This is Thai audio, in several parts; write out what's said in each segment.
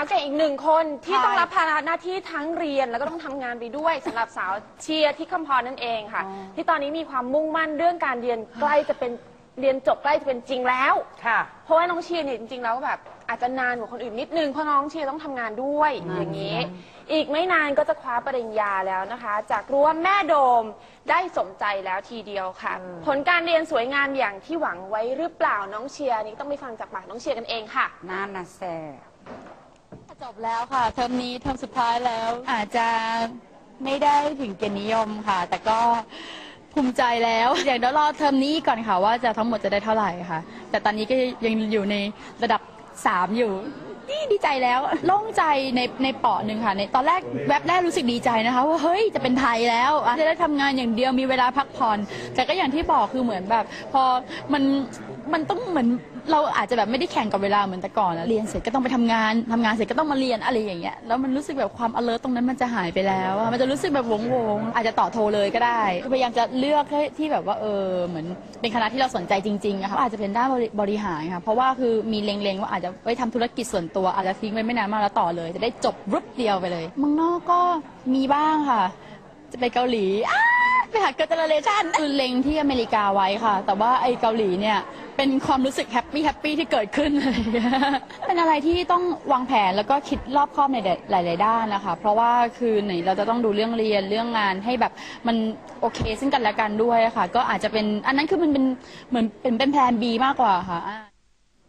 าวเก่งอีกหนึ่งคนที่ใช่ต้องรับภาระหน้าที่ทั้งเรียนแล้วก็ต้องทำงานไปด้วยสำหรับสาวเชียร์ที่คำพรนั่นเองค่ะ ที่ตอนนี้มีความมุ่งมั่นเรื่องการเรียนใกล้จะเป็นเรียนจบใกล้จะเป็นจริงแล้ว ค่ะ เพราะว่าน้องเชียร์เนี่ยจริงๆแล้วแบบอาจจะนานกว่าคนอื่นนิดนึงเพราะน้องเชียร์ต้องทำงานด้วยอย่างนี้ อีกไม่นานก็จะคว้าปริญญาแล้วนะคะ จากรั้วแม่โดมได้สมใจแล้วทีเดียวค่ะ ผลการเรียนสวยงามอย่างที่หวังไว้หรือเปล่าน้องเชียร์นี่ต้องไปฟังจากปากน้องเชียร์กันเองค่ะ นั่นนะแซ่ จบแล้วค่ะเทอมนี้เทอมสุดท้ายแล้ว อาจจะไม่ได้ถึงเกียรตินิยมค่ะ แต่ก็ภูมิใจแล้ว อย่างเดี๋ยวรอเทอมนี้ก่อนค่ะว่าจะทั้งหมดจะได้เท่าไหร่ค่ะ แต่ตอนนี้ก็ยังอยู่ในระดับ 3 อยู่ นี่ดีใจแล้วโล่งใจในในเปาะหนึ่งค่ะในตอนแรกแวบแรกรู้สึกดีใจนะคะว่าเฮ้ยจะเป็นไทยแล้วอะจะได้ทำงานอย่างเดียวมีเวลาพักผ่อน แต่ก็อย่างที่บอกคือเหมือนแบบ พอมันมันต้องเหมือนเราอาจจะแบบไม่ได้แข่งกับเวลาเหมือนแต่ก่อนอะเรียนเสร็จก็ต้องไปทำงานทำงานเสร็จก็ต้องมาเรียนอะไรอย่างเงี้ยแล้วมันรู้สึกแบบความ alert ตรงนั้นมันจะหายไปแล้วอะมันจะรู้สึกแบบวงวงๆอาจจะต่อโทรเลยก็ได้พยายามจะเลือกให้ที่แบบว่าเออเหมือนเป็นคณะที่เราสนใจจริงๆอะค่ะอาจจะเป็นด้านบริบริหารค่ะเพราะว่าคือมีเล็งๆว่าอาจจะไปทำธุรกิจส่วนตัวอาจจะทิ้งไว้ไม่นานมากแล้วต่อเลย จะได้จบรุดเดียวไปเลยเมืองนอกก็มีบ้างค่ะ จะไปเกาหลีอ้าไปหาเกิร์ลเจเนเรชันคือเล็งที่อเมริกาไว้ค่ะ แต่ว่าไอ้เกาหลีเนี่ยเป็นความรู้สึกแฮปปี้แฮปปี้ที่เกิดขึ้นอะไรอย่างเงี้ยเป็นอะไรที่ต้องวางแผนแล้วก็คิดรอบคอบในหลาย ๆ ด้านนะคะ เพราะว่าคือไหนเราจะต้องดูเรื่องเรียนเรื่องงานให้แบบมันโอเคซึ่งกันและกันด้วยค่ะ ก็อาจจะเป็นอันนั้นคือมันเป็นเหมือนเป็นเป็นแพลน B มากกว่าค่ะอ่า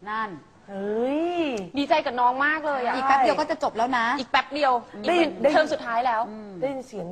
นั่นเฮ้ย ดีใจกับน้องมากเลยอะอีกแป๊บเดียวก็จะจบแล้วนะ อีกแป๊บเดียวได้ยินได้ยินเทอมสุดท้ายแล้ว ได้ยินเสียง